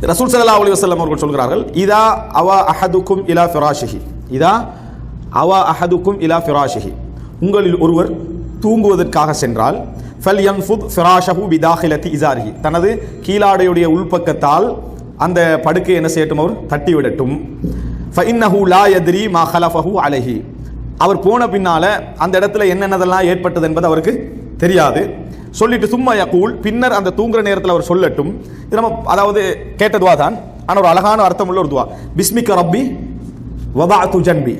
ரசூல் சல்லா அலி வசல்லம் அவர்கள் சொல்கிறார்கள் இதா அவ அஹதுக்கும் இலா ஃபிராஷிஹி. இதா அவ அஹதுக்கும் இலா ஃபிராஷிஹி. உங்களில் ஒருவர் தூங்குவதற்காக சென்றால் ஃபல் யன்ஃபுத் ஃபிராஷஹு பிதாஹிலத்தி இசாரிஹி தனது கீழாடையுடைய உள்பக்கத்தால் அந்த படுக்கை என்ன செய்யட்டும் அவர்? தட்டிவிடட்டும். ஃபைன்னஹு லா எதிரி மா ஹலஃபஹு அலஹி. அவர் போன பின்னால் அந்த இடத்துல என்னென்னதெல்லாம் ஏற்பட்டது என்பது அவருக்கு தெரியாது. சொல்லிட்டு சும்மா யகூல். பின்னர் அந்த தூங்குற நேரத்தில் அவர் சொல்லட்டும். இது நம்ம அதாவது கேட்ட துவா தான். ஆனால் ஒரு அழகான அர்த்தம் உள்ள ஒரு துவா. பிஸ்மிக ரப்பி வபாத்து ஜன்பி.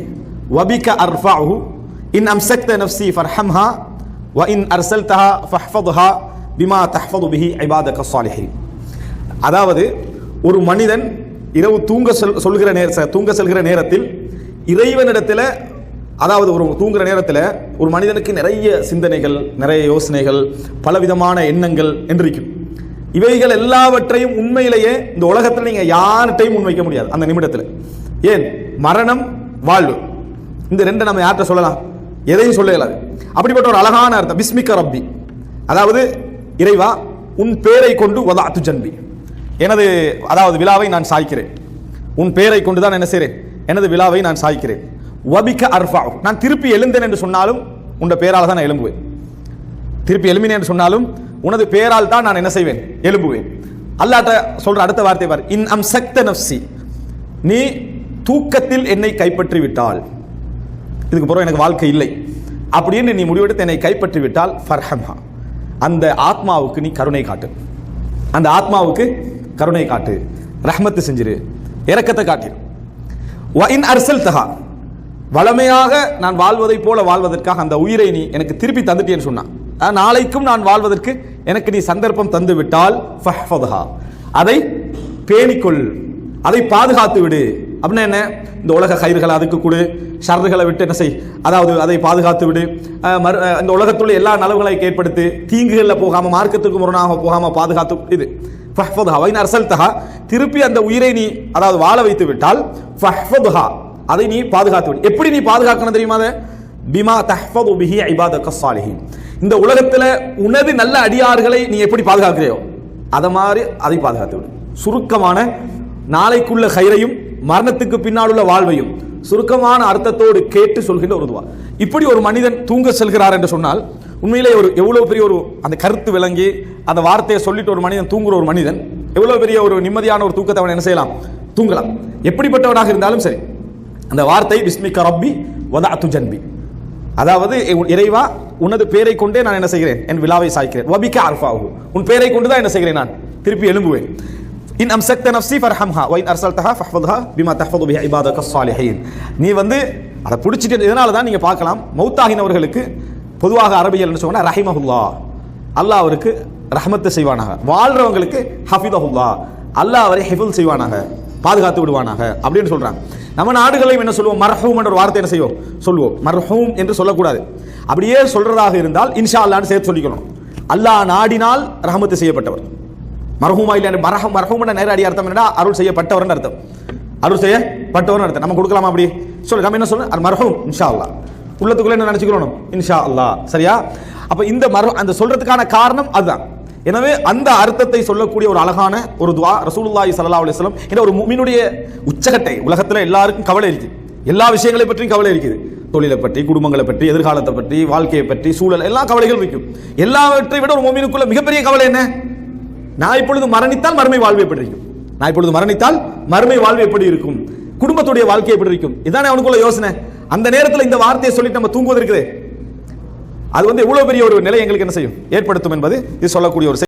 வபிக அர்ஃபாஹு இன் அம்சக்த நஃப்சி ஃபர்ஹம்ஹா. வ இன் அர்சல்தஹா ஃபஹ்ஃபதுஹா. பிமா தஹ்ஃபது பிஹி இபாதக ஸாலிஹீன். அதாவது ஒரு மனிதன் இரவு தூங்க சொல் சொல்கிற நேர தூங்க செல்கிற நேரத்தில் இறைவனிடத்தில் அதாவது ஒரு தூங்குற நேரத்தில் ஒரு மனிதனுக்கு நிறைய சிந்தனைகள் நிறைய யோசனைகள் பலவிதமான எண்ணங்கள் என்றிருக்கும். இவைகள் எல்லாவற்றையும் உண்மையிலேயே இந்த உலகத்தில் நீங்கள் யார்கிட்டையும் முன்வைக்க முடியாது அந்த நிமிடத்தில். ஏன்? மரணம் வாழ்வு. இந்த ரெண்டை நம்ம யார்கிட்ட சொல்லலாம்? எதையும் சொல்ல இயலாது அப்படிப்பட்ட ஒரு அழகான அர்த்தம். பிஸ்மிக்க ரப்பி. அதாவது இறைவா உன் பேரை கொண்டு வதாத்து ஜன்பி. எனது அதாவது விழாவை நான் சாய்க்கிறேன். உன் பேரை கொண்டு தான் என்ன செய்கிறேன் எனது விழாவை நான் சாய்க்கிறேன். வபிக்க அர்ஃபா நான் திருப்பி எழுந்தேன் என்று சொன்னாலும் உன் பேரால் தான் நான் எழும்புவேன். திருப்பி எழும்பினேன் என்று சொன்னாலும் உனது பேரால் தான் நான் என்ன செய்வேன்? எழும்புவேன். அல்லாட்ட சொல்ற அடுத்த வார்த்தை பார். இன் அம் சக்த நப்சி நீ தூக்கத்தில் என்னை கைப்பற்றி விட்டால் இதுக்கு பிறகு எனக்கு வாழ்க்கை இல்லை. அப்படின்னு நீ முடிவெடுத்து என்னை கைப்பற்றி விட்டால் ஃபர்ஹம்ஹா. அந்த ஆத்மாவுக்கு நீ கருணை காட்டு. அந்த ஆத்மாவுக்கு கருணை காட்டு. ரஹ்மத்து செஞ்சிரு. இறக்கத்தை காட்டிரு. வ இன் அர்சல் தஹா வளமையாக நான் வாழ்வதைப் போல வாழ்வதற்காக அந்த உயிரை நீ எனக்கு திருப்பி தந்துட்டேன்னு சொன்னான் நாளைக்கும் நான் வாழ்வதற்கு எனக்கு நீ சந்தர்ப்பம் தந்து விட்டால் ஃபஹ்ஃபதுஹா. அதை பேணிக்கொள். அதை பாதுகாத்து விடு. அப்படின்னா என்ன? இந்த உலக கயிறுகளை அதுக்கு கொடு. ஷர்றுகளை விட்டு என்ன செய்? அதாவது அதை பாதுகாத்து விடு. மறு இந்த உலகத்துள்ள எல்லா நலவுகளையும் ஏற்படுத்தி. தீங்குகளில் போகாமல் மார்க்கத்துக்கு முரணாக போகாமல் பாதுகாத்து இது. ஃபஹ்ஃபதுஹா. வைன் அர்சல்தஹா திருப்பி அந்த உயிரை நீ அதாவது வாழ வைத்து விட்டால் ஃபஹ்ஃபதுஹா. அதை நீ பாதுகாத்து விடு. எப்படி நீ பாதுகாக்கணும் தெரியுமா அதை? பிமா தஹ்ஃபது பிஹி இபாதக ஸாலிஹீன். இந்த உலகத்தில் உனது நல்ல அடியார்களை நீ எப்படி பாதுகாக்கிறையோ அதை மாதிரி அதை பாதுகாத்து விடு. சுருக்கமான நாளைக்குள்ள கயிறையும் மரணத்துக்கு பின்னால் உள்ள வாழ்வையும் சுருக்கமான அர்த்தத்தோடு கேட்டு சொல்கின்ற ஒரு துவா. இப்படி ஒரு மனிதன் தூங்க செல்கிறார் என்று சொன்னால் உண்மையிலே ஒரு எவ்வளோ பெரிய ஒரு அந்த கருத்து விளங்கி அந்த வார்த்தையை சொல்லிட்டு ஒரு மனிதன் தூங்குற ஒரு மனிதன் எவ்வளோ பெரிய ஒரு நிம்மதியான ஒரு தூக்கத்தை அவன் என்ன செய்யலாம்? தூங்கலாம். எப்படிப்பட்டவனாக இருந்தாலும் சரி. அந்த வார்த்தை பிஸ்மிக்க ரப்பி வதாத்து ஜன்பி. அதாவது இறைவா உனது பேரை கொண்டே நான் என்ன செய்கிறேன்? என் விழாவை சாய்க்கிறேன். வபிக்க அர்ஃபாஹு. உன் பேரை கொண்டு தான் என்ன செய்கிறேன் நான்? திருப்பி எழும்புவேன். இன் அம்சக்த நஃப்சி ஃபர்ஹம்ஹா வைன் இன் அர்சல்தஹா ஃபஹ்ஃபதுஹா பிமா தஹ்ஃபது பிஹி இபாதக ஸாலிஹீன். நீ வந்து அதை பிடிச்சிட்டு இதனால தான் நீங்க பார்க்கலாம். மௌத்தாகினவர்களுக்கு பொதுவாக அரபியல் என்ன சொன்னா ரஹிமஹுல்லா. அல்லாஹ் அவருக்கு ரஹமத்து செய்வானாக. வாழ்றவங்களுக்கு ஹஃபிதஹுல்லா. அல்லாஹ் அவரை ஹிஃபுல் செய்வானாக. பாதுகாத்து விடுவானாக. அப்படின்னு சொல்றாங்க. நம்ம நாடுகளையும் என்ன சொல்லுவோம்? மர்ஹூம் என்ற ஒரு வார்த்தை என்ன செய்வோம் சொல்லுவோம். மர்ஹூம் என்று சொல்லக்கூடாது. அப்படியே சொல்றதாக இருந்தால் இன்ஷா அல்லான்னு சேர்த்து சொல்லிக்கணும். அல்லாஹ் நாடினால் ரஹமத்து செய்யப்பட்டவர். மர்ஹூமா இல்லை மரஹம் மர்ஹூம் நேரடி அர்த்தம் என்னடா? அருள் செய்யப்பட்டவர்னு அர்த்தம். அருள் செய்யப்பட்டவர்னு அர்த்தம். நம்ம கொடுக்கலாமா அப்படி? சொல்லு. நம்ம என்ன சொல்லணும்? மர்ஹூம் இன்ஷா அல்லாஹ் உள்ளத்துக்குள்ள என்ன நினைச்சுக்கணும்? இன்ஷா அல்லாஹ் சரியா? அப்ப இந்த மர் அந்த சொல்றதுக்கான காரணம் அதுதான். எனவே அந்த அர்த்தத்தை சொல்லக்கூடிய ஒரு அழகான ஒரு துவா ரசூலுல்லாஹி ஸல்லல்லாஹு அலைஹி வஸல்லம். என்ற ஒரு முஃமினுடைய உச்சகட்டை உலகத்துல எல்லாருக்கும் கவலை இருக்குது. எல்லா விஷயங்களை பற்றியும் கவலை இருக்குது. தொழிலை பற்றி குடும்பங்களை பற்றி எதிர்காலத்தை பற்றி வாழ்க்கையை பற்றி சூழல் எல்லா கவலைகள் இருக்கும். எல்லாவற்றை விட ஒரு மோமினுக்குள்ள மிகப்பெரிய கவலை என்ன? நான் இப்பொழுது மரணித்தால் மறுமை வாழ்வு எப்படி இருக்கும்? நான் இப்பொழுது மரணித்தால் மறுமை வாழ்வு எப்படி இருக்கும்? குடும்பத்துடைய வாழ்க்கை எப்படி இருக்கும்? இதானே அவனுக்குள்ள யோசனை. அந்த நேரத்தில் இந்த வார்த்தையை சொல்லிட்டு நம்ம தூங்குவது இருக்குது அது வந்து எவ்வளவு பெரிய ஒரு நிலை எங்களுக்கு என்ன செய்யும்? ஏற்படுத்தும் என்பது இது சொல்லக்கூடிய ஒரு